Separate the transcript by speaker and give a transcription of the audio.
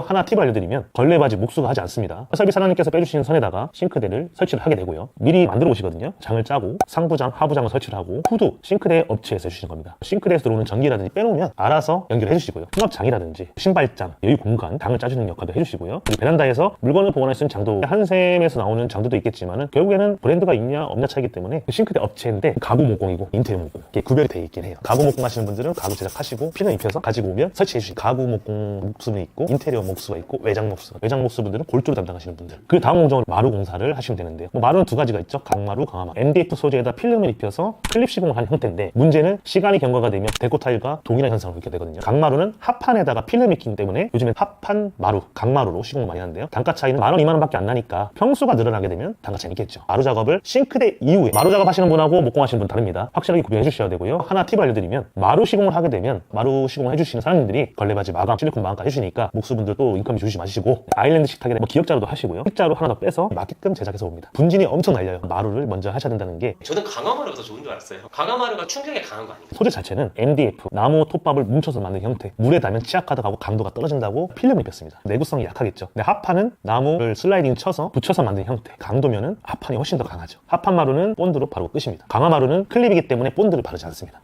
Speaker 1: 하나 팁을 알려드리면 걸레 바지 목수가 하지 않습니다. 설비 사장님께서 빼주신 선에다가 싱크대를 설치를 하게 되고요. 미리 만들어 오시거든요. 장을 짜고 상부장, 하부장을 설치를 하고 후드 싱크대 업체에서 해주시는 겁니다. 싱크대에서 들어오는 전기라든지 빼놓으면 알아서 연결해 주시고요. 수납장이라든지 신발장, 여유 공간, 장을 짜주는 역할도 해주시고요. 그리고 베란다에서 물건을 보관할 수 있는 장도 한샘에서 나오는 장도도 있겠지만 은 결국에는 브랜드가 있냐 없냐 차이기 때문에 그 싱크대 업체인데 가구 목공이고 인테리어 목공 이게 구별이 되어 있긴 해요. 가구 목공 하시는 분들은 가구 제작하시고 필름 입혀서 가지고 오면 설치해 주신 가구 목공 목수는 있고 인테리어 목 수가 있고 외장 목수 외장 목수분들은 골조를 담당하시는 분들 그 다음 공정으로 마루 공사를 하시면 되는데요. 뭐 마루는 두 가지가 있죠. 강마루, 강화마루. MDF 소재에다 필름을 입혀서 클립 시공을 하는 형태인데 문제는 시간이 경과가 되면 데코 타일과 동일한 현상을 겪게 되거든요. 강마루는 합판에다가 필름이 있기 때문에 요즘엔 합판 마루, 강마루로 시공을 많이 하는데요. 단가 차이는 만 원, 이만 원 밖에 안 나니까 평수가 늘어나게 되면 단가 차이는 있겠죠. 마루 작업을 싱크대 이후에 마루 작업하시는 분하고 목공하시는 분 다릅니다. 확실하게 구별해 주셔야 되고요. 하나 팁을 알려드리면 마루 시공을 하게 되면 마루 시공을 해주시는 사장님들이 걸레바지 마감, 실리콘 마감까지 해주시니까 목수분들 또 인건비 주시지 마시고 아일랜드 식탁에 뭐 기역자로도 하시고요. 식자로 하나 더 빼서 맞게끔 제작해서 옵니다. 분진이 엄청 날려요. 마루를 먼저 하셔야 된다는 게
Speaker 2: 저는 강화마루가 더 좋은 줄 알았어요. 강화마루가 충격에 강한 거 아닙니까?
Speaker 1: 소재 자체는 MDF 나무 톱밥을 뭉쳐서 만든 형태 물에 닿으면 치약하다고 강도가 떨어진다고 필름을 입혔습니다 내구성이 약하겠죠 근데 합판은 나무를 슬라이딩 쳐서 붙여서 만든 형태 강도면은 합판이 훨씬 더 강하죠 합판 마루는 본드로 바르고 끝입니다 강화 마루는 클립이기 때문에 본드를 바르지 않습니다